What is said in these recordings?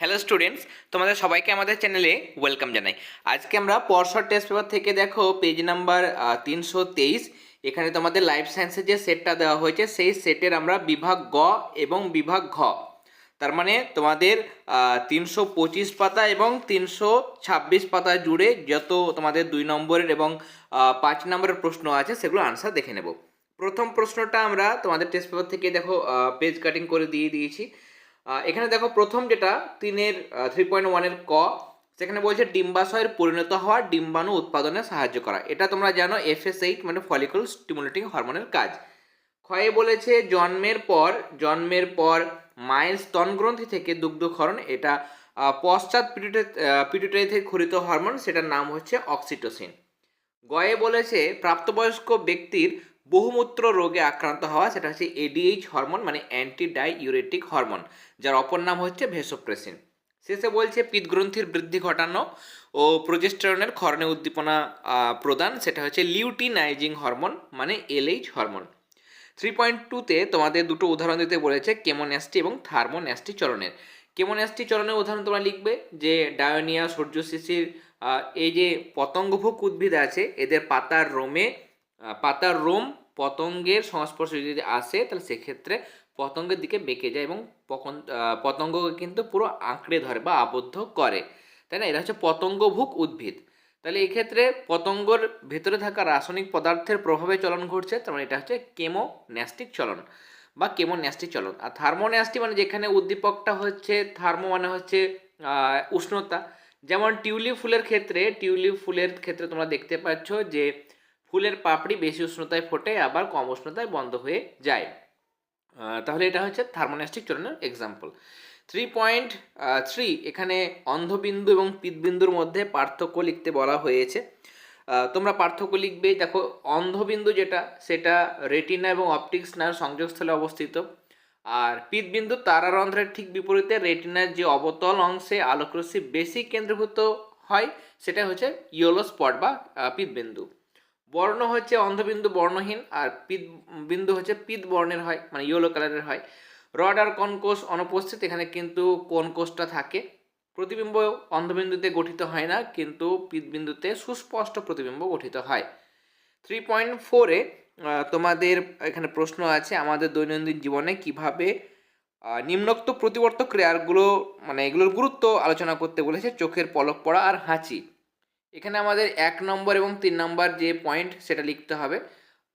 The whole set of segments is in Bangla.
হ্যালো স্টুডেন্টস তোমাদের সবাইকে আমাদের চ্যানেলে ওয়েলকাম জানাই। আজকে আমরা পরশর টেস্ট পেপার থেকে দেখো পেজ নাম্বার তিনশো তেইশ। এখানে তোমাদের লাইফ সায়েন্সের যে সেটটা দেওয়া হয়েছে, সেই সেটের আমরা বিভাগ গ এবং বিভাগ ঘ। তার মানে তোমাদের তিনশো পঁচিশ পাতা এবং তিনশো ছাব্বিশ পাতা জুড়ে যত তোমাদের দুই নম্বরের এবং পাঁচ নম্বরের প্রশ্ন আছে, সেগুলো আনসার দেখে নেব। প্রথম প্রশ্নটা আমরা তোমাদের টেস্ট পেপার থেকে দেখো পেজ কাটিং করে দিয়ে দিয়েছি। এখানে দেখো প্রথম যেটা, তিনের থ্রি পয়েন্ট ওয়ানের ক, সেখানে বলছে ডিম্বাশয়ের পরিণত হওয়া ডিম্বাণু উৎপাদনে সাহায্য করা। এটা তোমরা জানো এফএস এইট মানে ফলিকল স্টিমুলেটিং হরমোনের কাজ। ক্ষয়ে বলেছে জন্মের পর জন্মের পর মায়ের স্তনগ্রন্থি থেকে দুগ্ধক্ষরণ, এটা পশ্চাৎ পশ্চাৎ পিটুটারি থেকে খরিত হরমোন সেটার নাম হচ্ছে অক্সিটোসিন গয়ে বলেছে প্রাপ্তবয়স্ক ব্যক্তির বহুমূত্র রোগে আক্রান্ত হওয়া, সেটা হচ্ছে এডিএইচ হরমোন মানে অ্যান্টি ডাই ইউরেটিক হরমোন যার অপর নাম হচ্ছে ভেসোপ্রেসিন শেষে বলছে পিত্তগ্রন্থির বৃদ্ধি ঘটানো ও প্রোজেস্টেরনের ক্ষরণে উদ্দীপনা প্রদান, সেটা হচ্ছে লিউটিনাইজিং হরমোন মানে এলএইচ হরমোন থ্রি পয়েন্ট টুতে তোমাদের দুটো উদাহরণ দিতে বলেছে, কেমোন্যাস্টি এবং থার্মোন্যাস্টি চরণের। কেমোন্যাস্টি চরণের উদাহরণ তোমরা লিখবে যে, ডায়োনিয়া সূর্য শিশির এই যে পতঙ্গভুক উদ্ভিদ আছে, এদের পাতার রোমে পাতার রোম পতঙ্গের সংস্পর্শে যদি আসে, তাহলে সেক্ষেত্রে পতঙ্গের দিকে বেঁকে যায় এবং পতঙ্গকে কিন্তু পুরো আঁকড়ে ধরে বা আবদ্ধ করে। তাই না? এটা হচ্ছে পতঙ্গভুক উদ্ভিদ। তাহলে এক্ষেত্রে পতঙ্গর ভেতরে থাকা রাসায়নিক পদার্থের প্রভাবে চলন ঘটছে, তার মানে এটা হচ্ছে কেমোন্যাস্টিক চলন বা কেমোন্যাস্টিক চলন। আর থার্মোন্যাস্টি মানে যেখানে উদ্দীপকটা হচ্ছে, থার্মো মানে হচ্ছে উষ্ণতা। যেমন টিউলিপ ফুলের ক্ষেত্রে, টিউলিপ ফুলের ক্ষেত্রে তোমরা দেখতে পাচ্ছ যে ফুলের পাপড়ি বেশি উষ্ণতায় ফোটে, আবার কম উষ্ণতায় বন্ধ হয়ে যায়। তাহলে এটা হচ্ছে থার্মোনাস্টিক চলনের এক্সাম্পল থ্রি পয়েন্ট থ্রি এখানে অন্ধবিন্দু এবং পিতবিন্দুর মধ্যে পার্থক্য লিখতে বলা হয়েছে। তোমরা পার্থক্য লিখবে, দেখো, অন্ধবিন্দু যেটা, সেটা রেটিনা এবং অপটিক স্নায়ুর সংযোগস্থলে অবস্থিত। আর পিতবিন্দু তারারন্ধ্রের ঠিক বিপরীতে রেটিনার যে অবতল অংশে আলোকরশ্মি বেশি কেন্দ্রীভূত হয়, সেটা হচ্ছে ইয়েলো স্পট বা পিতবিন্দু বর্ণ হচ্ছে অন্ধবিন্দু বর্ণহীন আর পিত, বিন্দু হচ্ছে পিত বর্ণের হয় মানে ইয়েলো কালারের হয়। রড আর কনকোষ অনুপস্থিত, এখানে কিন্তু কোষটা থাকে। প্রতিবিম্ব অন্ধবিন্দুতে গঠিত হয় না, কিন্তু পিতবিন্দুতে সুস্পষ্ট প্রতিবিম্ব গঠিত হয়। থ্রি পয়েন্ট ফোরে তোমাদের এখানে প্রশ্ন আছে, আমাদের দৈনন্দিন জীবনে কীভাবে নিম্নোক্ত প্রতিবর্তক ক্রিয়াগুলো মানে এগুলোর গুরুত্ব আলোচনা করতে বলেছে চোখের পলক পড়া আর হাঁচি। এখানে আমাদের এক নম্বর এবং তিন নম্বর যে পয়েন্ট সেটা লিখতে হবে।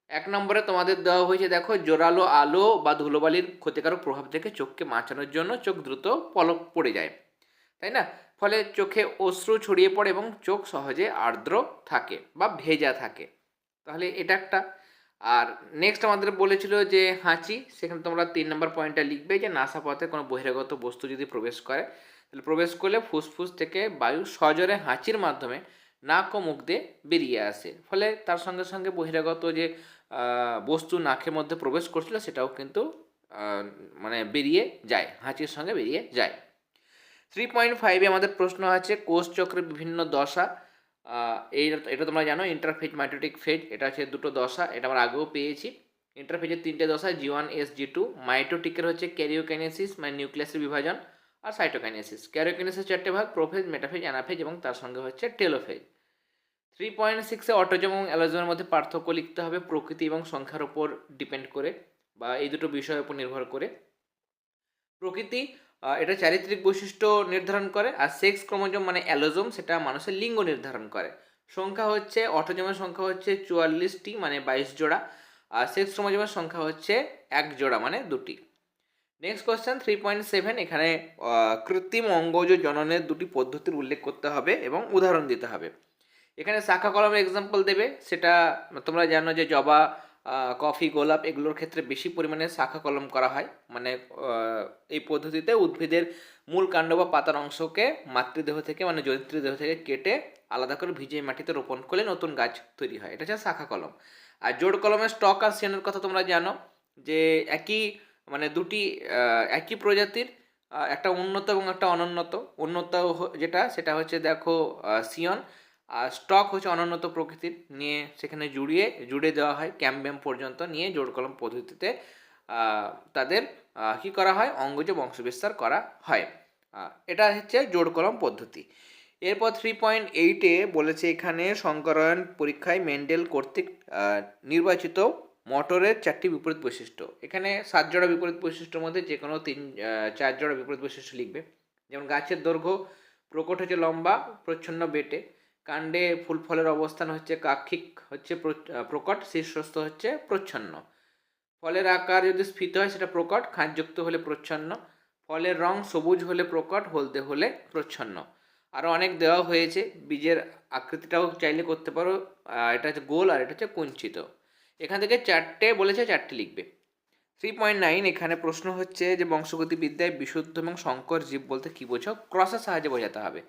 এক নম্বরে তোমাদের দেওয়া হয়েছে, দেখো, জোরালো আলো বা ধুলোবালির ক্ষতিকারক প্রভাব থেকে চোখকে বাঁচানোর জন্য চোখ দ্রুত পলক পড়ে যায়, তাই না? ফলে চোখে অশ্রু ছড়িয়ে পড়ে এবং চোখ সহজে আর্দ্র থাকে বা ভেজা থাকে। তাহলে এটা একটা। আর নেক্সট আমাদের বলেছিল যে হাঁচি, সেখানে তোমরা তিন নম্বর পয়েন্টটা লিখবে যে নাসাপথে কোনো বহিরাগত বস্তু যদি প্রবেশ করে, তাহলে প্রবেশ করলে ফুসফুস থেকে বায়ু সজোরে হাঁচির মাধ্যমে নাক ও মুখ দিয়ে বেরিয়ে আসে। ফলে তার সঙ্গে সঙ্গে বহিরাগত যে বস্তু নাকের মধ্যে প্রবেশ করছিল সেটাও কিন্তু মানে বেরিয়ে যায়, হাঁচির সঙ্গে বেরিয়ে যায়। থ্রি পয়েন্ট ফাইভে আমাদের প্রশ্ন আছে, কোষ চক্রের বিভিন্ন দশা এই এটা তোমরা জানো ইন্টারফেজ মাইটোটিক ফেজ এটা হচ্ছে দুটো দশা, এটা আমরা আগেও পেয়েছি। ইন্টারফেজের তিনটে দশা G one S G two মাইটোটিকের হচ্ছে ক্যারিওকাইনেসিস মানে নিউক্লিয়াসের বিভাজন আর সাইটোকাইনেসিস ক্যারিওকাইনেসিস চারটে ভাগ প্রোফেজ মেটাফেজ অ্যানাফেজ এবং তার সঙ্গে হচ্ছে টেলোফেজ থ্রি পয়েন্ট সিক্সে অটোজম এবং অ্যালোজমের মধ্যে পার্থক্য লিখতে হবে প্রকৃতি এবং সংখ্যার উপর ডিপেন্ড করে বা এই দুটো বিষয়ের উপর নির্ভর করে। প্রকৃতি এটা চারিত্রিক বৈশিষ্ট্য নির্ধারণ করে আর সেক্স ক্রোমোজোম মানে অ্যালোজম, সেটা মানুষের লিঙ্গ নির্ধারণ করে। সংখ্যা হচ্ছে, অটোজমের সংখ্যা হচ্ছে চুয়াল্লিশটি মানে বাইশ জোড়া। আর সেক্স ক্রোমোজোমের সংখ্যা হচ্ছে এক জোড়া মানে দুটি। Next question three point seven এখানে কৃত্রিম অঙ্গজ জননের দুটি পদ্ধতির উল্লেখ করতে হবে এবং উদাহরণ দিতে হবে। এখানে শাখা কলমের এক্সাম্পল দেবে, সেটা তোমরা জানো যে জবা কফি, গোলাপ, এগুলোর ক্ষেত্রে বেশি পরিমাণে শাখা কলম করা হয়। মানে এই পদ্ধতিতে উদ্ভিদের মূল কাণ্ড বা পাতার অংশকে মাতৃদেহ থেকে মানে জৈত্রীদেহ থেকে কেটে আলাদা করে ভিজিয়ে মাটিতে রোপণ করলে নতুন গাছ তৈরি হয়। এটা হচ্ছে শাখা কলম। আর জোড় কলমের স্টক আর সিয়নের কথা তোমরা জানো যে একই মানে দুটি একই প্রজাতির একটা উন্নত এবং একটা অনুন্নত। উন্নত যেটা, সেটা হচ্ছে দেখো সিয়ন। আর স্টক হচ্ছে অনুন্নত প্রকৃতির। নিয়ে সেখানে জুড়িয়ে, জুড়ে দেওয়া হয় ক্যাম্বিয়াম পর্যন্ত নিয়ে জোড় কলম পদ্ধতিতে তাদের কি করা হয়? অঙ্গজ বংশবিস্তার করা হয়। এটা হচ্ছে জোড় কলম পদ্ধতি। এরপর থ্রি পয়েন্ট এইটে বলেছে এখানে সংকরায়ন পরীক্ষায় মেন্ডেল কর্তৃক নির্বাচিত মোটরের চারটি বিপরীত বৈশিষ্ট্য। এখানে সাত জোড়া বিপরীত বৈশিষ্ট্যের মধ্যে যে কোনো তিন চার জোড়া বিপরীত বৈশিষ্ট্য লিখবে। যেমন গাছের দৈর্ঘ্য, প্রকট হচ্ছে লম্বা, প্রচ্ছন্ন বেটে। কাণ্ডে ফুল ফলের অবস্থান হচ্ছে কাক্ষিক, হচ্ছে প্রকট, শীর্ষস্থ হচ্ছে প্রচ্ছন্ন। ফলের আকার যদি স্ফীত হয়, সেটা প্রকট, খাঁজযুক্ত হলে প্রচ্ছন্ন। ফলের রং সবুজ হলে প্রকট, হলদে হলে প্রচ্ছন্ন। আরও অনেক দেওয়া হয়েছে, বীজের আকৃতিটাও চাইলে করতে পারো। এটা হচ্ছে গোল আর এটা হচ্ছে কুঞ্চিত। এখান থেকে চারটে বলেছে চারটে লিখবে থ্রি পয়েন্ট নাইন এখানে প্রশ্ন হচ্ছে যে বংশগতি বিদ্যায় বিশুদ্ধ এবং সংকর জীব বলতে কী বোঝো ক্রসের সাহায্যে বোঝাতে হবে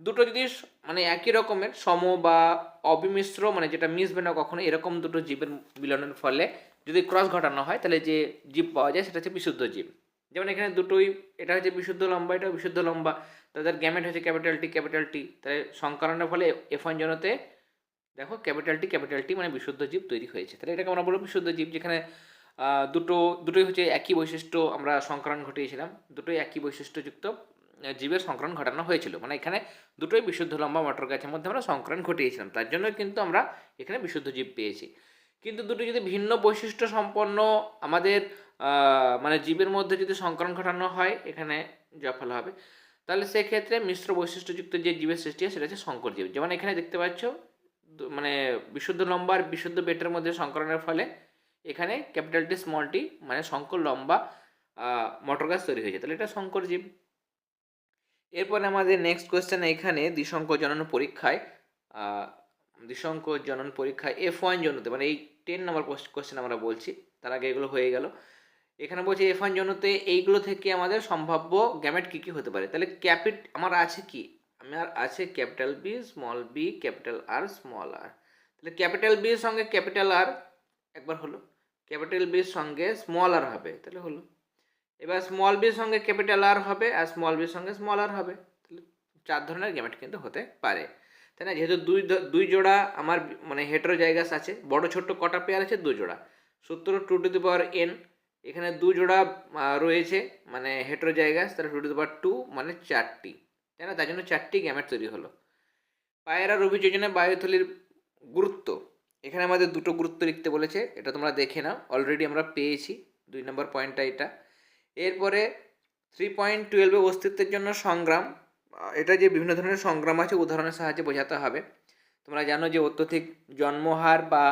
দুটো যদি মানে একই রকমের সম বা অবিমিশ্র মানে যেটা মিশবে না কখনো এরকম দুটো জীবের মিলনের ফলে যদি ক্রস ঘটানো হয় তাহলে যে জীব পাওয়া যায় সেটা হচ্ছে বিশুদ্ধ জীব যেমন এখানে দুটোই এটা হচ্ছে বিশুদ্ধ লম্বা এটা বিশুদ্ধ লম্বা তাদের গ্যামেট হচ্ছে ক্যাপিটাল টি ক্যাপিটাল টি তাহলে সংকরণের ফলে এফ ওয়ান জনতে দেখো ক্যাপিটাল টি ক্যাপিটাল টি মানে বিশুদ্ধ জীব তৈরি হয়েছে। তাহলে এটাকে আমরা বলব বিশুদ্ধ জীব, যেখানে দুটো, দুটোই হচ্ছে একই বৈশিষ্ট্য আমরা সংকরণ ঘটিয়েছিলাম। দুটোই একই বৈশিষ্ট্যযুক্ত জীবের সংকরণ ঘটানো হয়েছিল। মানে এখানে দুটোই বিশুদ্ধ লম্বা মটর গাছের মধ্যে আমরা সংকরণ ঘটিয়েছিলাম। তার জন্য কিন্তু আমরা এখানে বিশুদ্ধ জীব পেয়েছি। কিন্তু দুটো যদি ভিন্ন বৈশিষ্ট্য সম্পন্ন আমাদের মানে জীবের মধ্যে যদি সংকরণ ঘটানো হয়, এখানে যা ফল হবে, তাহলে সেক্ষেত্রে মিশ্র বৈশিষ্ট্যযুক্ত যে জীবের সৃষ্টি হয়, সেটা হচ্ছে সংকর জীব। যেমন এখানে দেখতে পাচ্ছ মানে বিশুদ্ধ লম্বা আর বিশুদ্ধ বেটের মধ্যে সংকরণের ফলে এখানে ক্যাপিটাল টি স্মল টি মানে শঙ্কর লম্বা মটর গাছ তৈরি হয়েছে। তাহলে এটা শঙ্কর জীব। এরপরে আমাদের নেক্সট কোয়েশ্চেন এখানে দ্বিশঙ্ক জনন পরীক্ষায় আহ, দ্বিশঙ্ক জনন পরীক্ষায় এফ ওয়ান জনুতে মানে এই টেন নাম্বার কোয়েশ্চেন আমরা বলছি তার আগে এগুলো হয়ে গেল। এখানে বলছি এফ ওয়ান জনুতে এইগুলো থেকে আমাদের সম্ভাব্য গ্যামেট কী কী হতে পারে? তাহলে ক্যাপিট আমার আছে কি? আমার আছে capital B small B capital R small R তাহলে ক্যাপিটাল বির সঙ্গে ক্যাপিটাল আর একবার হলো। ক্যাপিটাল বির সঙ্গে স্মল আর হবে, তাহলে হলো। এবার স্মল বির সঙ্গে ক্যাপিটাল আর হবে আর স্মল বির সঙ্গে স্মল আর হবে। তাহলে চার ধরনের গ্যামেট কিন্তু হতে পারে। তাই না? যেহেতু দুই দুই জোড়া আমার মানে হেটেরো জায়গাস আছে, বড় ছোট্ট কটা পেয়ার আছে দু জোড়া। সত্তর two to the power N এখানে দু জোড়া রয়েছে মানে হেটেরো জায়গাস তাহলে two to the power two মানে চারটি। তাই না? তার জন্য চারটি গ্যামেট তৈরি হলো। পায়রা রবি যোজনায় বায়ুথলির গুরুত্ব। এখানে আমাদের দুটো গুরুত্ব লিখতে বলেছে, এটা তোমরা দেখে নাও। অলরেডি আমরা পেয়েছি, দুই নম্বর পয়েন্টটা এটা। এরপরে থ্রি পয়েন্ট টুয়েলভে অস্তিত্বের জন্য সংগ্রাম এটা যে বিভিন্ন ধরনের সংগ্রাম আছে, উদাহরণের সাহায্যে বোঝাতে হবে। তোমরা জানো যে অত্যধিক জন্মহার বা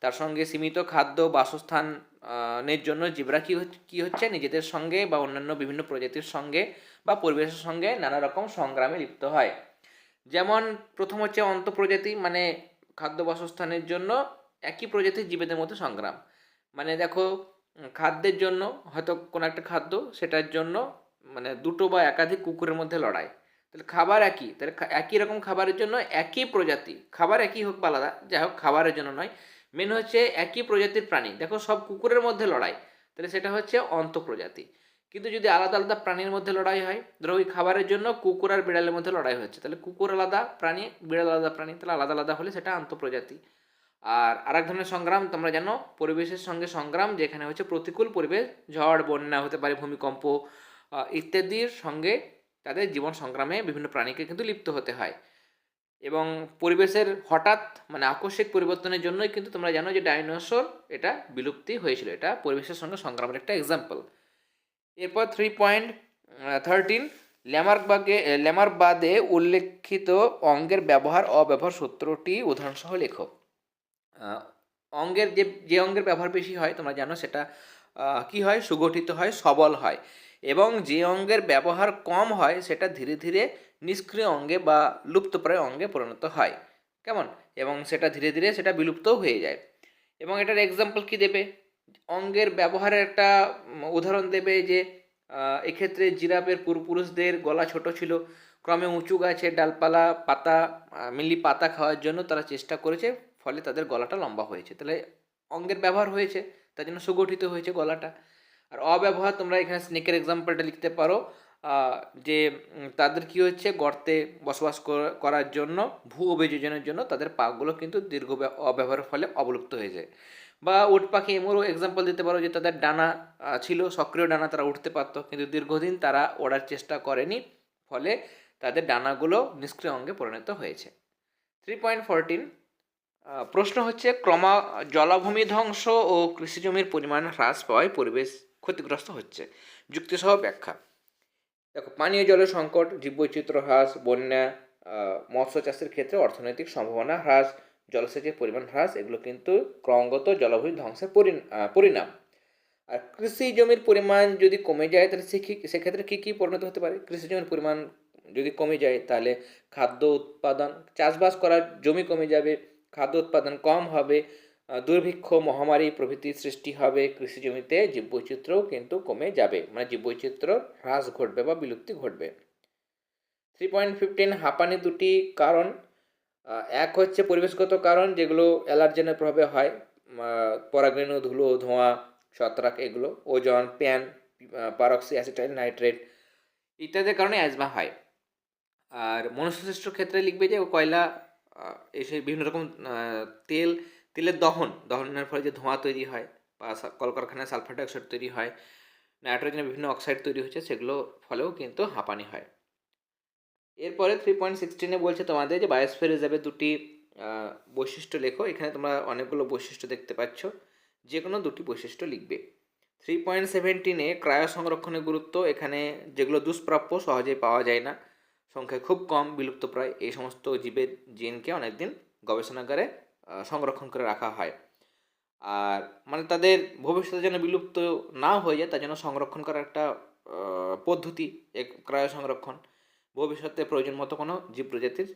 তার সঙ্গে সীমিত খাদ্য বাসস্থানের জন্য জীবরা কী কী হচ্ছে? নিজেদের সঙ্গে বা অন্যান্য বিভিন্ন প্রজাতির সঙ্গে বা পরিবেশের সঙ্গে নানা রকম সংগ্রামে লিপ্ত হয়। যেমন প্রথম হচ্ছে অন্তঃপ্রজাতি মানে খাদ্য বাসস্থানের জন্য একই প্রজাতির জীবেদের মধ্যে সংগ্রাম। মানে দেখো, খাদ্যের জন্য হয়তো কোনো একটা খাদ্য, সেটার জন্য মানে দুটো বা একাধিক কুকুরের মধ্যে লড়াই। তাহলে খাবার একই, তাহলে একই রকম খাবারের জন্য একই প্রজাতি, খাবার একই হোক বা আলাদা, যাই হোক খাবারের জন্য নয়। মেন হচ্ছে একই প্রজাতির প্রাণী। দেখো, সব কুকুরের মধ্যে লড়াই। তাহলে সেটা হচ্ছে অন্তঃপ্রজাতি। কিন্তু যদি আলাদা আলাদা প্রাণীর মধ্যে লড়াই হয়, ধরো ওই খাবারের জন্য কুকুর আর বিড়ালের মধ্যে লড়াই হচ্ছে, তাহলে কুকুর আলাদা প্রাণী, বিড়াল আলাদা প্রাণী, তাহলে আলাদা আলাদা হলে সেটা আন্তঃপ্রজাতি আর আরেক ধরনের সংগ্রাম, তোমরা জানো, পরিবেশের সঙ্গে সংগ্রাম, যেখানে হচ্ছে প্রতিকূল পরিবেশ, ঝড়, বন্যা হতে পারে, ভূমিকম্প ইত্যাদির সঙ্গে তাদের জীবন সংগ্রামে বিভিন্ন প্রাণীকে কিন্তু লিপ্ত হতে হয়। এবং পরিবেশের হঠাৎ মানে আকস্মিক পরিবর্তনের জন্যই কিন্তু তোমরা জানো যে ডাইনোসর এটা বিলুপ্তি হয়েছিল। এটা পরিবেশের সঙ্গে সংগ্রামের একটা এক্সাম্পল এরপর থ্রি পয়েন্ট থার্টিন ল্যামার বাগে ল্যামার বাদে উল্লেখিত অঙ্গের ব্যবহার অব্যবহার সূত্রটি উদাহরণসহ লেখো। অঙ্গের যে যে অঙ্গের ব্যবহার বেশি হয়, তোমরা জানো সেটা কি হয়? সুগঠিত হয়, সবল হয়। এবং যে অঙ্গের ব্যবহার কম হয়, সেটা ধীরে ধীরে নিষ্ক্রিয় অঙ্গে বা লুপ্তপ্রায় অঙ্গে পরিণত হয়। কেমন? এবং সেটা ধীরে ধীরে সেটা বিলুপ্তও হয়ে যায়। এবং এটার এক্সাম্পল কি দেবে? অঙ্গের ব্যবহারের একটা উদাহরণ দেবে যে এক্ষেত্রে জিরাফের পূর্বপুরুষদের গলা ছোট ছিল। ক্রমে উঁচু গাছের ডালপালা, পাতা মেনলি পাতা খাওয়ার জন্য তারা চেষ্টা করেছে, ফলে তাদের গলাটা লম্বা হয়েছে। তাহলে অঙ্গের ব্যবহার হয়েছে, তার জন্য সুগঠিত হয়েছে গলাটা। আর অব্যবহার তোমরা এখানে স্নেকের এক্সাম্পলটা লিখতে পারো। যে তাদের কি হচ্ছে? গর্তে বসবাস করার জন্য, ভূ অভিযোজনের জন্য তাদের পাগুলো কিন্তু দীর্ঘ ব্য- অব্যবহারের ফলে অবলুপ্ত হয়ে যায়। বা উট পাখি এমনও এক্সাম্পল দিতে পারো যে, তাদের ডানা ছিল, সক্রিয় ডানা তারা উঠতে পারতো, কিন্তু দীর্ঘদিন তারা ওড়ার চেষ্টা করেনি, ফলে তাদের ডানাগুলো নিষ্ক্রিয় অঙ্গে পরিণত হয়েছে। থ্রি পয়েন্ট ফোরটিন প্রশ্ন হচ্ছে, ক্রমা, জলাভূমি ধ্বংস ও কৃষিজমির পরিমাণ হ্রাস পাওয়ায় পরিবেশ ক্ষতিগ্রস্ত হচ্ছে। যুক্তিসহ ব্যাখ্যা। দেখো, পানীয় জলের সংকট, জীববৈচিত্র্য হ্রাস, বন্যা মৎস্য চাষের ক্ষেত্রে অর্থনৈতিক সম্ভাবনা হ্রাস, জলসেচের পরিমাণ হ্রাস, এগুলো কিন্তু ক্রমাগত জলাভূমি ধ্বংসের পরিণাম। আর কৃষি জমির পরিমাণ যদি কমে যায়, তাহলে সে সেক্ষেত্রে কী কী পরিণত হতে পারে? কৃষি জমির পরিমাণ যদি কমে যায়, তাহলে খাদ্য উৎপাদন, চাষবাস করার জমি কমে যাবে, খাদ্য উৎপাদন কম হবে দুর্ভিক্ষ, মহামারী প্রভৃতির সৃষ্টি হবে কৃষি জমিতে জীববৈচিত্র্যও কিন্তু কমে যাবে। মানে জীববৈচিত্র্য হ্রাস ঘটবে বা বিলুপ্তি ঘটবে। থ্রি পয়েন্ট ফিফটিন হাঁপানি দুটি কারণ। এক হচ্ছে পরিবেশগত কারণ, যেগুলো অ্যালার্জেনের প্রভাবে হয়। পরাগরেণু, ধুলো, ধোঁয়া, ছত্রাক, এগুলো, ওজন, প্যান পারক্সি, অ্যাসিটাইল, নাইট্রেট, ইত্যাদির কারণে অ্যাজমা হয়। আর মনুষ্যসৃষ্ট ক্ষেত্রে লিখবে যে কয়লা এসে বিভিন্ন রকম তেল তেলের দহন, দহনের ফলে যে ধোঁয়া তৈরি হয় বা কলকারখানায় সালফার ডাইঅক্সাইড তৈরি হয়, নাইট্রোজেনের বিভিন্ন অক্সাইড তৈরি হচ্ছে, সেগুলো ফলেও কিন্তু হাঁপানি হয়। এরপরে থ্রি পয়েন্ট সিক্সটিনে বলছে তোমাদের যে বায়োস্ফিয়ার রিজার্ভের দুটি বৈশিষ্ট্য লেখো। এখানে তোমরা অনেকগুলো বৈশিষ্ট্য দেখতে পাচ্ছ। যে কোনো দুটি বৈশিষ্ট্য লিখবে। থ্রি পয়েন্ট সেভেন্টিনে ক্রায় সংরক্ষণের গুরুত্ব, এখানে যেগুলো দুষ্প্রাপ্য সহজেই পাওয়া যায় না। সংখ্যায় খুব কম, বিলুপ্তপ্রায়। এই সমস্ত জীবের জিনকে অনেকদিন গবেষণাগারে সংরক্ষণ করে রাখা হয়। আর মানে তাদের ভবিষ্যতে যেন বিলুপ্ত না হয়ে যায়, তার জন্য সংরক্ষণ করার একটা পদ্ধতি এক ক্রায় সংরক্ষণ। ভবিষ্যতে প্রয়োজন মতো কোনো জীব প্রজাতির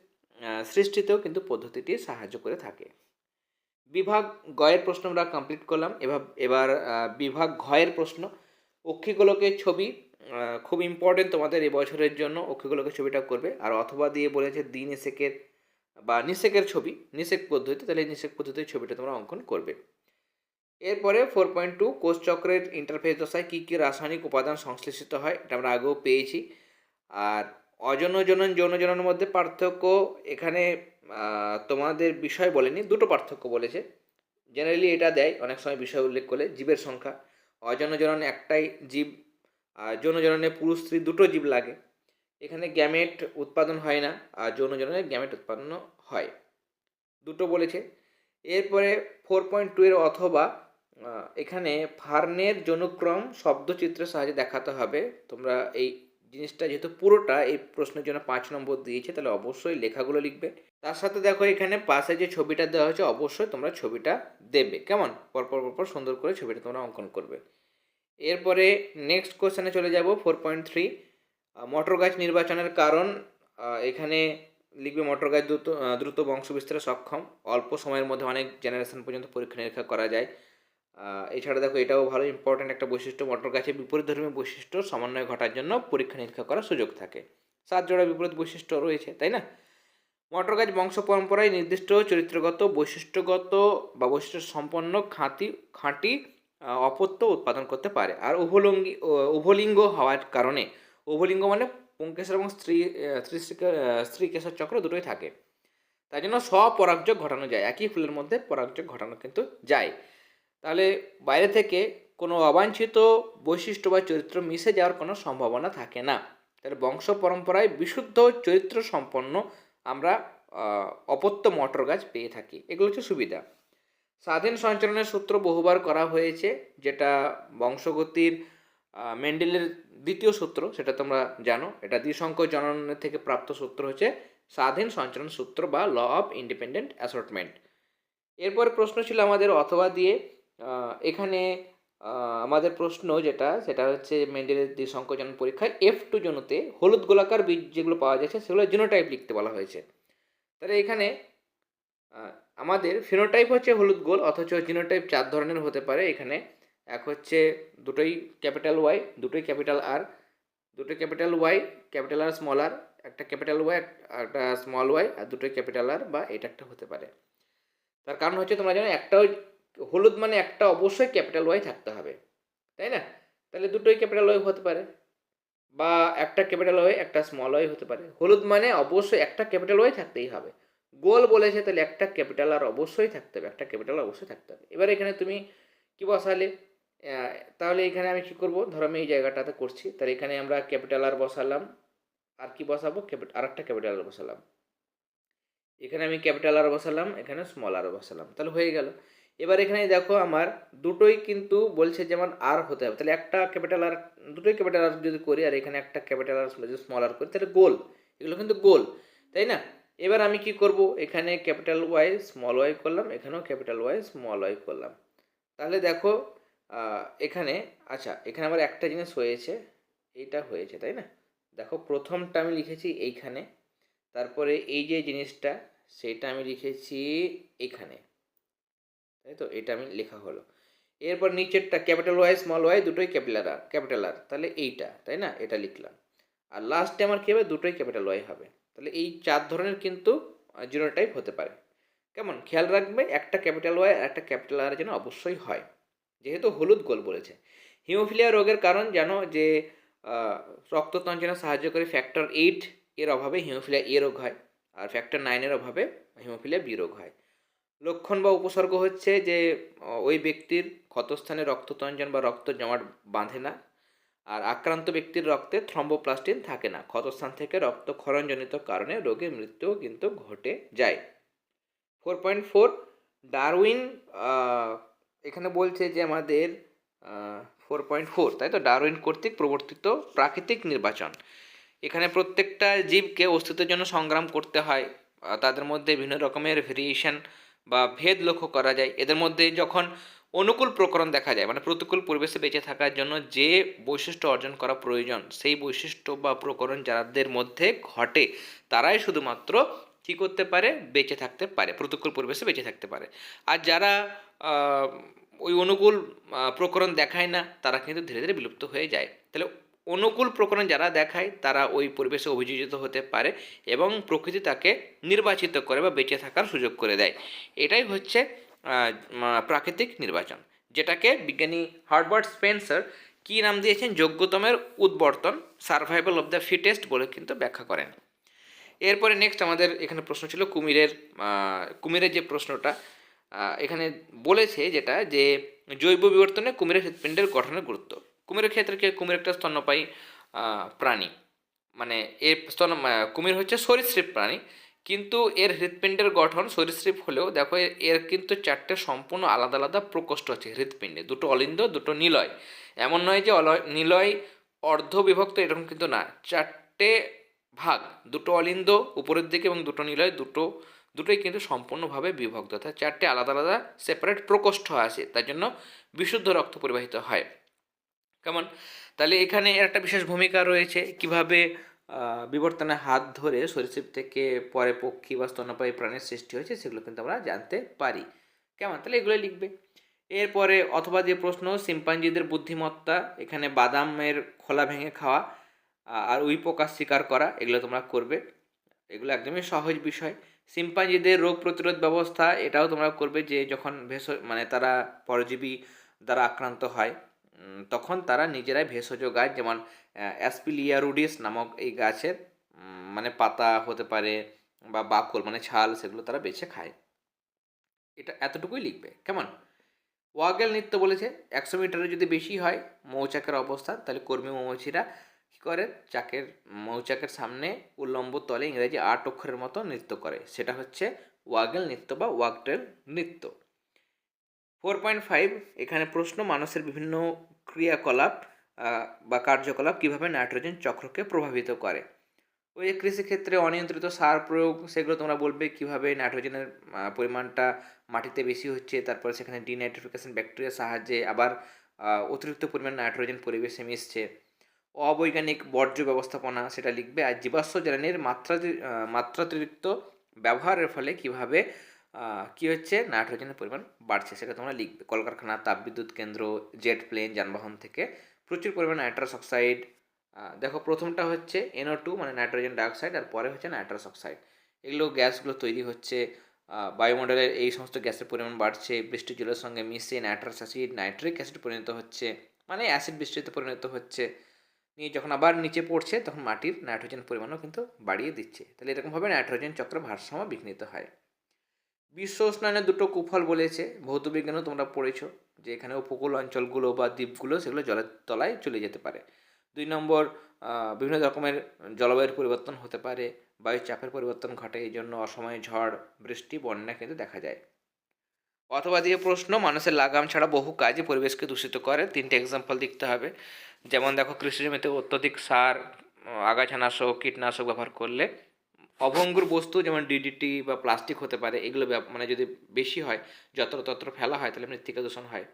সৃষ্টিতেও কিন্তু পদ্ধতিটি সাহায্য করে থাকে। বিভাগ গয়ের প্রশ্ন আমরা কমপ্লিট করলাম। এবার এবার বিভাগ ঘয়ের প্রশ্ন। অক্ষিগোলকের ছবি খুব ইম্পর্টেন্ট তোমাদের এবছরের জন্য অক্ষিগোলকের ছবিটা করবে। আর অথবা দিয়ে বলেছে দ্বি নিষেকের বা নিষেকের ছবি, নিষেক পদ্ধতি, তাহলে নিষেক পদ্ধতির ছবিটা তোমরা অঙ্কন করবে। এরপরে ফোর পয়েন্ট টু কোষ চক্রের ইন্টারফেস দশায় কী কী রাসায়নিক উপাদান সংশ্লেষিত হয়, এটা আমরা আগেও পেয়েছি। আর অজন জনন, যৌন জননের মধ্যে পার্থক্য, এখানে তোমাদের বিষয় বলেনি, দুটো পার্থক্য বলেছে। জেনারেলি এটা দেয়, অনেক সময় বিষয় উল্লেখ করলে, জীবের সংখ্যা। অজন জনন একটাই জীব, আর যৌন জননে পুরুষ, স্ত্রী, দুটো জীব লাগে। এখানে গ্যামেট উৎপাদন হয় না, আর যৌন জননে গ্যামেট উৎপাদন হয়। দুটো বলেছে। এরপরে ফোর পয়েন্ট টু এর অথবা এখানে ফার্নের জনুক্রম শব্দচিত্রের সাহায্যে দেখাতে হবে। তোমরা এই জিনিসটা যেহেতু পুরোটা, এই প্রশ্নের জন্য পাঁচ নম্বর দিয়েছে, তাহলে অবশ্যই লেখাগুলো লিখবে। তার সাথে দেখো এখানে পাশে যে ছবিটা দেওয়া হয়েছে, অবশ্যই তোমরা ছবিটা দেবে। কেমন? পরপর পরপর সুন্দর করে ছবিটা তোমরা অঙ্কন করবে। এরপরে নেক্সট কোশ্চেনে চলে যাব ফোর পয়েন্ট থ্রি মটর গাছ নির্বাচনের কারণ এখানে লিখবে মটর গাছ দ্রুত দ্রুত বংশ বিস্তারে সক্ষম। অল্প সময়ের মধ্যে অনেক জেনারেশন পর্যন্ত পরীক্ষা নিরীক্ষা করা যায়। এছাড়া দেখো, এটাও ভালো ইম্পর্ট্যান্ট একটা বৈশিষ্ট্য, মটর গাছের বিপরীত ধর্মী বৈশিষ্ট্য সমন্বয় ঘটার জন্য পরীক্ষা নিরীক্ষা করার সুযোগ থাকে। সাত জোড়া বিপরীত বৈশিষ্ট্য রয়েছে, তাই না? মটর গাছ বংশ পরম্পরায় নির্দিষ্ট চরিত্রগত, বৈশিষ্ট্যগত বা বৈশিষ্ট্য সম্পন্ন খাঁটি খাঁটি অপত্য উৎপাদন করতে পারে। আর উভলিঙ্গি উভলিঙ্গ হওয়ার কারণে উভলিঙ্গ মানে পুংকেশর এবং স্ত্রী স্ত্রী স্ত্রী কেশর চক্র দুটোই থাকে। তাই জন্য স্বপরাগযোগ ঘটানো যায়, একই ফুলের মধ্যে পরাগযোগ ঘটানো কিন্তু যায়। তাহলে বাইরে থেকে কোনো অবাঞ্ছিত বৈশিষ্ট্য বা চরিত্র মিশে যাওয়ার কোনো সম্ভাবনা থাকে না। তাহলে বংশ পরম্পরায় বিশুদ্ধ চরিত্র সম্পন্ন আমরা অপত্য মটর গাছ পেয়ে থাকি। এগুলো হচ্ছে সুবিধা। স্বাধীন সঞ্চালনের সূত্র বহুবার করা হয়েছে, যেটা বংশগতির মেন্ডেলের দ্বিতীয় সূত্র, সেটা তোমরা জানো, এটা দ্বিসংখ্য জননের থেকে প্রাপ্ত সূত্র হচ্ছে স্বাধীন সঞ্চালন সূত্র বা ল অফ ইন্ডিপেন্ডেন্ট অ্যাসর্টমেন্ট। এরপর প্রশ্ন ছিল আমাদের অথবা দিয়ে এখানে আমাদের প্রশ্ন যেটা, সেটা হচ্ছে মেন্ডেলের দ্বিসংখ্য জনন পরীক্ষায় এফ টু জনুতে হলুদ গোলাকার বীজ যেগুলো পাওয়া যাচ্ছে, সেগুলো জিনোটাইপ লিখতে বলা হয়েছে। তাহলে এখানে আমাদের ফিনোটাইপ হচ্ছে হলুদ গোল, অথচ জিনোটাইপ চার ধরনের হতে পারে। এখানে এক হচ্ছে দুটোই ক্যাপিটাল ওয়াই দুটোই ক্যাপিটাল আর দুটো capital Y capital R small R একটা ক্যাপিটাল ওয়াই একটা স্মল ওয়াই আর দুটোই ক্যাপিটাল আর বা এটা একটা হতে পারে। তার কারণ হচ্ছে তোমরা জানো একটাও হলুদ মানে একটা অবশ্যই ক্যাপিটাল ওয়াই থাকতে হবে, তাই না? তাহলে দুটোই ক্যাপিটাল ওয়াই হতে পারে বা একটা ক্যাপিটাল ওয়াই একটা স্মল ওয়াই হতে পারে। হলুদ মানে অবশ্যই একটা ক্যাপিটাল ওয়াই থাকতেই হবে। গোল বলেছে তাহলে একটা ক্যাপিটাল আর অবশ্যই থাকতে হবে, একটা ক্যাপিটাল অবশ্যই থাকতে হবে। এবার এখানে তুমি কি বসালে? তাহলে এখানে আমি কি করব? ধরো আমি এই জায়গাটাতে করছি। তাহলে এখানে আমরা ক্যাপিটাল আর বসালাম। আর কি বসাবো? আর একটা ক্যাপিটাল আর বসালাম। এখানে আমি ক্যাপিটাল আর বসালাম, এখানে স্মল আর বসালাম। তাহলে হয়ে গেল। এবার এখানে দেখো আমার দুটোই কিন্তু বলছে যেমন আর হতে হবে। তাহলে একটা ক্যাপিটাল আর দুটোই ক্যাপিটাল আর যদি করি, আর এখানে একটা ক্যাপিটাল আর যদি স্মল আর করি, তাহলে গোল এগুলো কিন্তু গোল তাই না? এবার আমি কি করব? এখানে ক্যাপিটাল ওয়াই স্মল ওয়াই করলাম, এখানেও ক্যাপিটাল ওয়াই স্মল ওয়াই করলাম। তাহলে দেখো এখানে আচ্ছা এখানে আমার একটা জিনিস হয়েছে, এইটা হয়েছে, তাই না? দেখো, প্রথমটা আমি লিখেছি এইখানে, তারপরে এই যে জিনিসটা, সেটা আমি লিখেছি এখানে, তাই তো? এটা আমি লেখা হলো। এরপর নিচেরটা, ক্যাপিটাল ওয়াই, স্মল ওয়াই, দুটোই ক্যাপিটাল আর ক্যাপিটাল আর, তাহলে এইটা, তাই না? এটা লিখলাম। আর লাস্টে আমার কী হবে? দুটোই ক্যাপিটাল ওয়াই হবে। তাহলে এই চার ধরনের কিন্তু জিরো টাইপ হতে পারে। কেমন? খেয়াল রাখবে, একটা ক্যাপিটাল ওয়াই আর একটা ক্যাপিটাল আর যেন অবশ্যই হয়। যেহেতু হলুদ গোল বলেছে। হিমোফিলিয়া রোগের কারণ জানো যে রক্ততঞ্চনে সাহায্য করে ফ্যাক্টর এইট এর অভাবে হিমোফিলিয়া এ রোগ হয় আর ফ্যাক্টর নাইনের অভাবে হিমোফিলিয়া বি রোগ হয়। লক্ষণ বা উপসর্গ হচ্ছে যে ওই ব্যক্তির ক্ষতস্থানে রক্ততঞ্জন বা রক্ত জমাট বাঁধে না আর আক্রান্ত ব্যক্তির রক্তে থ্রম্বোপ্লাস্টিন থাকে না। ক্ষতস্থান থেকে রক্তক্ষরণজনিত কারণে রোগের মৃত্যুও কিন্তু ঘটে যায়। ফোর পয়েন্ট ফোর ডারউইন এখানে বলছে যে আমাদের ফোর পয়েন্ট ফোর তাই তো? ডারউইন কর্তৃক প্রবর্তিত প্রাকৃতিক নির্বাচন। এখানে প্রত্যেকটা জীবকে অস্তিত্বের জন্য সংগ্রাম করতে হয় তাদের মধ্যে বিভিন্ন রকমের ভেরিয়েশন বা ভেদ লক্ষ্য করা যায়। এদের মধ্যে যখন অনুকূল প্রকরণ দেখা যায় মানে প্রতিকূল পরিবেশে বেঁচে থাকার জন্য যে বৈশিষ্ট্য অর্জন করা প্রয়োজন, সেই বৈশিষ্ট্য বা প্রকরণ যাদের মধ্যে ঘটে, তারাই শুধুমাত্র কী করতে পারে? বেঁচে থাকতে পারে, প্রতিকূল পরিবেশে বেঁচে থাকতে পারে। আর যারা ওই অনুকূল প্রকরণ দেখায় না, তারা কিন্তু ধীরে ধীরে বিলুপ্ত হয়ে যায়। তাহলে অনুকূল প্রকরণ যারা দেখায়, তারা ওই পরিবেশে অভিযোজিত হতে পারে এবং প্রকৃতি তাকে নির্বাচিত করে বা বেঁচে থাকার সুযোগ করে দেয়। এটাই হচ্ছে প্রাকৃতিক নির্বাচন। যেটাকে বিজ্ঞানী হার্বার্ট স্পেন্সার কী নাম দিয়েছেন? যোগ্যতমের উদ্বর্তন, সার্ভাইভাল অফ দ্য ফিটেস্ট বলে কিন্তু ব্যাখ্যা করেন। এরপরে নেক্সট আমাদের এখানে প্রশ্ন ছিল কুমিরের কুমিরের যে প্রশ্নটা এখানে বলেছে যেটা যে জৈব বিবর্তনে কুমিরের হৃৎপিণ্ডের গঠনের গুরুত্ব। কুমিরের ক্ষেত্রে কি কুমির একটা স্তন্যপায়ী প্রাণী? মানে এর স্তন কুমির হচ্ছে সরীসৃপ প্রাণী, কিন্তু এর হৃৎপিণ্ডের গঠন সরীসৃপ হলেও দেখো এর- কিন্তু চারটে সম্পূর্ণ আলাদা আলাদা প্রকোষ্ঠ আছে হৃৎপিণ্ডে। দুটো অলিন্দ, দুটো নিলয়। এমন নয় যে অলয়, নিলয় অর্ধ বিভক্ত এরকম কিন্তু না। চারটে ভাগ দুটো অলিন্দ উপরের দিকে এবং দুটো নিলয় দুটো দুটোই কিন্তু সম্পূর্ণভাবে বিভক্ত অর্থাৎ চারটে আলাদা আলাদা সেপারেট প্রকোষ্ঠ আছে তার জন্য বিশুদ্ধ রক্ত পরিবাহিত হয়। কেমন? তাহলে এখানে একটা বিশেষ ভূমিকা রয়েছে কীভাবে আহ, বিবর্তনের হাত ধরে সরীসৃপ থেকে পরে পক্ষী বা স্তন্যপায়ী প্রাণের সৃষ্টি হয়েছে সেগুলো কিন্তু আমরা জানতে পারি। কেমন? তাহলে এগুলো লিখবে। এরপরে অথবা যে প্রশ্ন সিম্পাঞ্জিদের বুদ্ধিমত্তা এখানে বাদামের খোলা ভেঙে খাওয়া আর উই পোকা শিকার করা, এগুলো তোমরা করবে। এগুলো একদমই সহজ বিষয়। সিম্পাঞ্জিদের রোগ প্রতিরোধ ব্যবস্থা, এটাও তোমরা করবে যে যখন ভেষ মানে তারা পরজীবী দ্বারা আক্রান্ত হয় তখন তারা নিজেরাই ভেষজ গাছ, যেমন অ্যাসপিলিয়া রুডিস নামক এই গাছের মানে পাতা হতে পারে বা বাকল মানে ছাল, সেগুলো তারা বেছে খায়। এটা এতটুকুই লিখবে, কেমন? ওয়াগেল নৃত্য বলেছে, একশো মিটারের যদি বেশি হয় মৌচাকের অবস্থান তাহলে কর্মী মৌমাছিরা করে চাকের, মৌচাকের সামনে উল্লম্ব তলে ইংরেজি আট অক্ষরের মতো নৃত্য করে। সেটা হচ্ছে ওয়াগেল নৃত্য বা ওয়াগটেল নৃত্য। ফোর পয়েন্ট ফাইভ, এখানে প্রশ্ন, মানুষের বিভিন্ন ক্রিয়াকলাপ বা কার্যকলাপ কীভাবে নাইট্রোজেন চক্রকে প্রভাবিত করে? ওই যে কৃষিক্ষেত্রে অনিয়ন্ত্রিত সার প্রয়োগ, সেগুলো তোমরা বলবে কীভাবে নাইট্রোজেনের পরিমাণটা মাটিতে বেশি হচ্ছে, তারপরে সেখানে ডিনাইট্রিফিকেশন ব্যাকটেরিয়ার সাহায্যে আবার অতিরিক্ত পরিমাণ নাইট্রোজেন পরিবেশে মিশছে। অবৈজ্ঞানিক বর্জ্য ব্যবস্থাপনা সেটা লিখবে আর জীবাশ্ম জ্বালানির মাত্রা মাত্রাতিরিক্ত ব্যবহারের ফলে কীভাবে কি হচ্ছে? নাইট্রোজেনের পরিমাণ বাড়ছে, সেটা তোমরা লিখবে। কলকারখানা, তাপবিদ্যুৎ কেন্দ্র, জেট প্লেন, যানবাহন থেকে প্রচুর পরিমাণ নাইট্রাস অক্সাইড দেখো প্রথমটা হচ্ছে এনও টু মানে নাইট্রোজেন ডাইঅক্সাইড, আর পরে হচ্ছে নাইট্রাস অক্সাইড। এগুলো গ্যাসগুলো তৈরি হচ্ছে বায়ুমণ্ডলের এই সমস্ত গ্যাসের পরিমাণ বাড়ছে বৃষ্টি জলের সঙ্গে মিশে নাইট্রাস অ্যাসিড, নাইট্রিক অ্যাসিড পরিণত হচ্ছে মানে অ্যাসিড বৃষ্টিতে পরিণত হচ্ছে। নিয়ে যখন আবার নিচে পড়ছে, তখন মাটির নাইট্রোজেন পরিমাণও কিন্তু বাড়িয়ে দিচ্ছে। তাহলে এরকমভাবে নাইট্রোজেন চক্র ভারসাম্য বিঘ্নিত হয়। বিশ্ব উষ্ণায়নের দুটো কুফল বলেছে, ভৌত বিজ্ঞানও তোমরা পড়েছো, যে এখানে উপকূল অঞ্চলগুলো বা দ্বীপগুলো সেগুলো জলের তলায় চলে যেতে পারে। দুই নম্বর বিভিন্ন রকমের জলবায়ুর পরিবর্তন হতে পারে বায়ুর চাপের পরিবর্তন ঘটে, এই জন্য অসময়ে ঝড়, বৃষ্টি, বন্যা কিন্তু দেখা যায়। অথবা দিয়ে প্রশ্ন, মানুষের লাগাম ছাড়া বহু কাজে পরিবেশকে দূষিত করে। তিনটে এক্সাম্পল দেখতে হবে। যেমন দেখো কৃষি জমিতে অত্যধিক সার আগাছানাশক, কীটনাশক ব্যবহার করলে অভঙ্গুর বস্তু যেমন ডিডিটি বা প্লাস্টিক হতে পারে, এগুলো মানে যদি বেশি হয় যত্র তত্র ফেলা হয়, তাহলে মৃত্তিকা দূষণ হয়।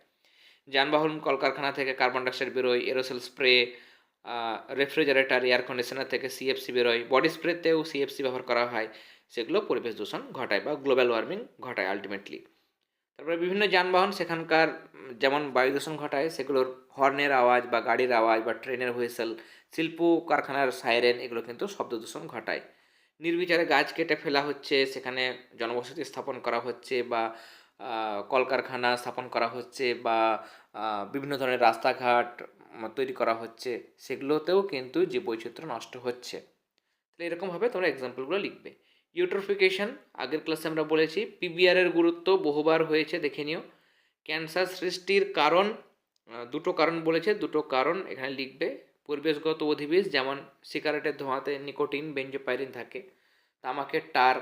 যানবাহন, কলকারখানা থেকে কার্বন ডাইঅক্সাইড বেরোয় aerosol spray refrigerator air conditioner থেকে সিএফসি বেরোয় বডি স্প্রেতেও সিএফসি ব্যবহার করা হয়। সেগুলো পরিবেশ দূষণ ঘটায় বা গ্লোবাল ওয়ার্মিং ঘটায় আলটিমেটলি তারপরে বিভিন্ন যানবাহন সেখানকার, যেমন বায়ু দূষণ ঘটায়, সেগুলোর হর্নের আওয়াজ বা গাড়ির আওয়াজ বা ট্রেনের হুইসেল, শিল্প কারখানার সাইরেন, এগুলো কিন্তু শব্দ দূষণ ঘটায়। নির্বিচারে গাছ কেটে ফেলা হচ্ছে, সেখানে জনবসতি স্থাপন করা হচ্ছে বা কলকারখানা স্থাপন করা হচ্ছে বা বিভিন্ন ধরনের রাস্তাঘাট তৈরি করা হচ্ছে, সেগুলোতেও কিন্তু যে বৈচিত্র্য নষ্ট হচ্ছে। তাহলে এরকমভাবে তোমরা এক্সাম্পলগুলো লিখবে। ইউট্রোফিকেশন, আগের ক্লাসে আমরা বলেছি, পিবিআরের গুরুত্ব বহুবার হয়েছে, দেখে নিও। ক্যান্সার সৃষ্টির কারণ দুটো কারণ বলেছে, দুটো কারণ এখানে লিখবে। পরিবেশগত অধিবেশ যেমন সিগারেটের ধোঁয়াতে নিকোটিন, বেঞ্জোপাইরিন থাকে, তামাকের টার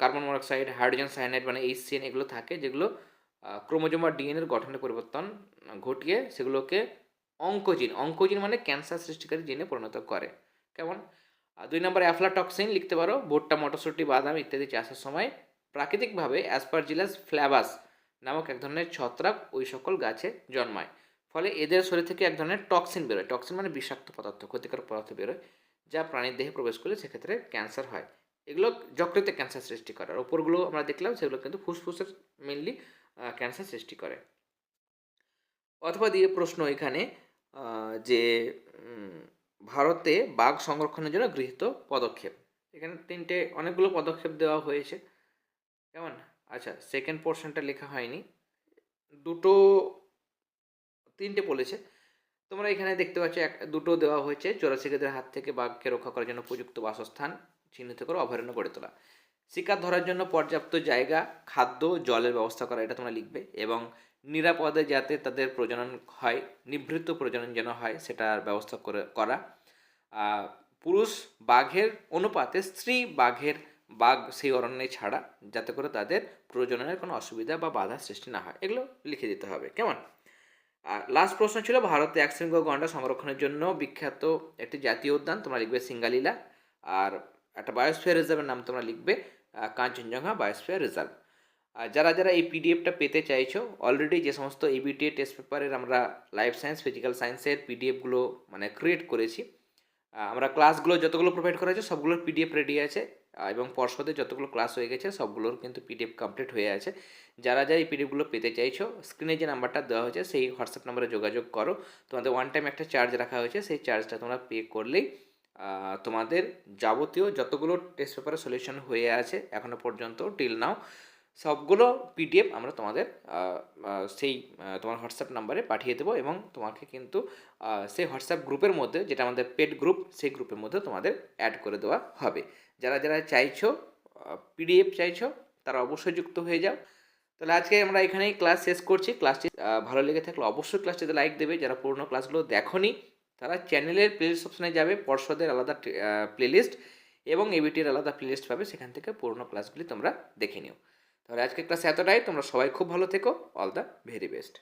কার্বন মনোক্সাইড, হাইড্রোজেন সায়ানাইড মানে এইচসিএন এগুলো থাকে, যেগুলো ক্রোমোজোমা ডিএনএর গঠনের পরিবর্তন ঘটিয়ে সেগুলোকে অঙ্কোজিন অঙ্কোজিন মানে ক্যান্সার সৃষ্টিকারী জিনে পরিণত করে। কেমন? দুই নম্বর অ্যাফলাটক্সিন লিখতে পারো, ভুট্টা, মটরশুঁটি, বাদাম ইত্যাদি চাষের সময় প্রাকৃতিকভাবে অ্যাসপারজিলাস ফ্ল্যাবাস নামক এক ধরনের ছত্রাক ওই সকল গাছে জন্মায়। ফলে এদের শরীর থেকে এক ধরনের টক্সিন বেরোয়। টক্সিন মানে বিষাক্ত পদার্থ, ক্ষতিকর পদার্থ বেরোয়, যা প্রাণীর দেহে প্রবেশ করলে সেক্ষেত্রে ক্যান্সার হয়। এগুলো যকৃতে ক্যান্সার সৃষ্টি করে, আর ওপরগুলো আমরা দেখলাম সেগুলো কিন্তু ফুসফুসের মেনলি ক্যান্সার সৃষ্টি করে। অথবা দিয়ে প্রশ্ন এখানে যে ভারতে বাঘ সংরক্ষণের জন্য গৃহীত পদক্ষেপ। এখানে তিনটে, অনেকগুলো পদক্ষেপ দেওয়া হয়েছে। কেমন? আচ্ছা সেকেন্ড পোর্শনটা লেখা হয়নি। দুটো, তিনটে বলেছে। তোমরা এখানে দেখতে পাচ্ছ, এক, দুটো দেওয়া হয়েছে। চোরাশিকারীদের হাত থেকে বাঘকে রক্ষা করার জন্য উপযুক্ত বাসস্থান চিহ্নিত করে, অভয়ারণ্য গড়ে তোলা। শিকার ধরার জন্য পর্যাপ্ত জায়গা, খাদ্য, জলের ব্যবস্থা করা, এটা তোমরা লিখবে। এবং নিরাপদে যাতে তাদের প্রজনন হয়, নিভৃত প্রজনন যেন হয় সেটার ব্যবস্থা করে, করা। পুরুষ বাঘের অনুপাতে স্ত্রী বাঘের বাঘ সেই অরণ্যে ছাড়া, যাতে করে তাদের প্রজননের কোনো অসুবিধা বা বাধা সৃষ্টি না হয়। এগুলো লিখে দিতে হবে, কেমন? আর লাস্ট প্রশ্ন ছিল, ভারতে এক একশৃঙ্গ গন্ডা সংরক্ষণের জন্য বিখ্যাত একটি জাতীয় উদ্যান, তোমরা লিখবে সিঙ্গালীলা। আর একটা বায়োস্ফিয়ার রিজার্ভের নাম তোমরা লিখবে কাঞ্চনজঙ্ঘা বায়োস্ফিয়ার রিজার্ভ আর যারা যারা এই পিডিএফটা পেতে চাইছো অলরেডি যে সমস্ত এবিটিএ টেস্ট পেপারের আমরা লাইফ সায়েন্স ফিজিক্যাল সায়েন্সের পিডিএফগুলো মানে ক্রিয়েট করেছি। আমরা ক্লাসগুলো যতগুলো প্রোভাইড করা হয়েছে সবগুলোর পিডিএফ রেডি আছে। এবং পর্ষদে যতগুলো ক্লাস হয়ে গেছে, সবগুলোর কিন্তু পিডিএফ কমপ্লিট হয়ে আছে। যারা যারা এই পিডিএফগুলো পেতে চাইছো স্ক্রিনে যে নাম্বারটা দেওয়া হয়েছে, সেই হোয়াটসঅ্যাপ নাম্বারে যোগাযোগ করো। তোমাদের ওয়ান টাইম একটা চার্জ রাখা হয়েছে, সেই চার্জটা তোমরা পে করলেই তোমাদের যাবতীয় যতগুলো টেস্ট পেপারের সলিউশন হয়ে আছে, এখনও পর্যন্ত টিল নাও সবগুলো পিডিএফ আমরা তোমাদের সেই তোমার হোয়াটসঅ্যাপ নাম্বারে পাঠিয়ে দেবো এবং তোমাকে কিন্তু সেই হোয়াটসঅ্যাপ গ্রুপের মধ্যে, যেটা আমাদের পেড গ্রুপ সেই গ্রুপের মধ্যে তোমাদের অ্যাড করে দেওয়া হবে। যারা যারা চাইছো পিডিএফ চাইছো, তারা অবশ্যই যুক্ত হয়ে যাও। তাহলে আজকে আমরা এখানেই ক্লাস শেষ করছি। ক্লাসটি ভালো লেগে থাকলে অবশ্যই ক্লাসটিতে লাইক দেবে। যারা পুরোনো ক্লাসগুলো দেখোনি, তারা চ্যানেলের প্লেলিস্ট অপশনে যাবে, পর্ষদের আলাদা প্লেলিস্ট এবং এবিটির আলাদা প্লেলিস্ট পাবে। সেখান থেকে পুরোনো ক্লাসগুলি তোমরা দেখে নিও। তাহলে আজকের ক্লাস এতটাই। তোমরা সবাই খুব ভালো থেকো। All the very best